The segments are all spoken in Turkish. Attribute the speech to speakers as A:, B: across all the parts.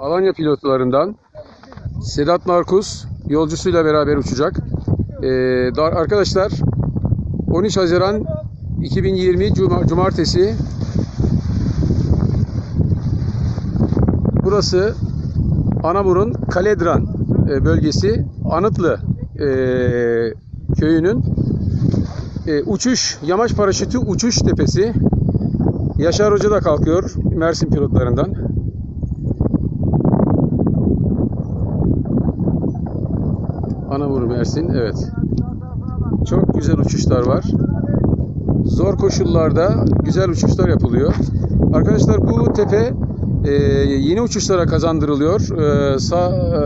A: Alanya pilotlarından Sedat Markus yolcusuyla beraber uçacak. Ee, da- arkadaşlar 13 Haziran 2020 Cuma- Cumartesi Burası Anamur'un Kaledran e, bölgesi Anıtlı e, köyünün e, uçuş, yamaç paraşütü uçuş tepesi. Yaşar Hoca da kalkıyor Mersin pilotlarından. Anamur Mersin, evet. Çok güzel uçuşlar var. Zor koşullarda güzel uçuşlar yapılıyor. Arkadaşlar bu tepe e, yeni uçuşlara kazandırılıyor. E, sağ, e,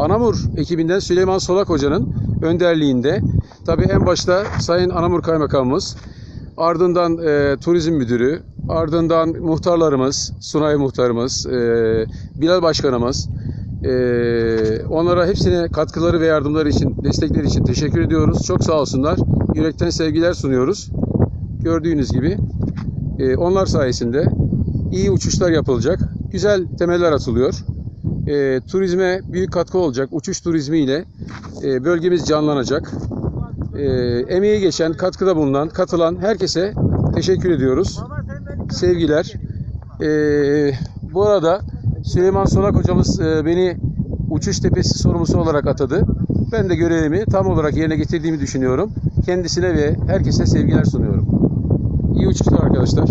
A: Anamur ekibinden Süleyman Solak Hoca'nın önderliğinde. Tabii en başta Sayın Anamur Kaymakamımız, ardından e, Turizm Müdürü, ardından muhtarlarımız, Sunay Muhtarımız, e, Bilal Başkanımız, e, onlara hepsine katkıları ve yardımları için, destekleri için teşekkür ediyoruz. Çok sağ olsunlar. Yürekten sevgiler sunuyoruz. Gördüğünüz gibi e, onlar sayesinde iyi uçuşlar yapılacak. Güzel temeller atılıyor. E, turizme büyük katkı olacak. Uçuş turizmiyle e, bölgemiz canlanacak. E, emeği geçen, katkıda bulunan, katılan herkese teşekkür ediyoruz. Sevgiler. E, bu arada Süleyman Solak hocamız e, beni uçuş tepesi sorumlusu olarak atadı. Ben de görevimi tam olarak yerine getirdiğimi düşünüyorum. Kendisine ve herkese sevgiler sunuyorum. İyi uçuşlar arkadaşlar.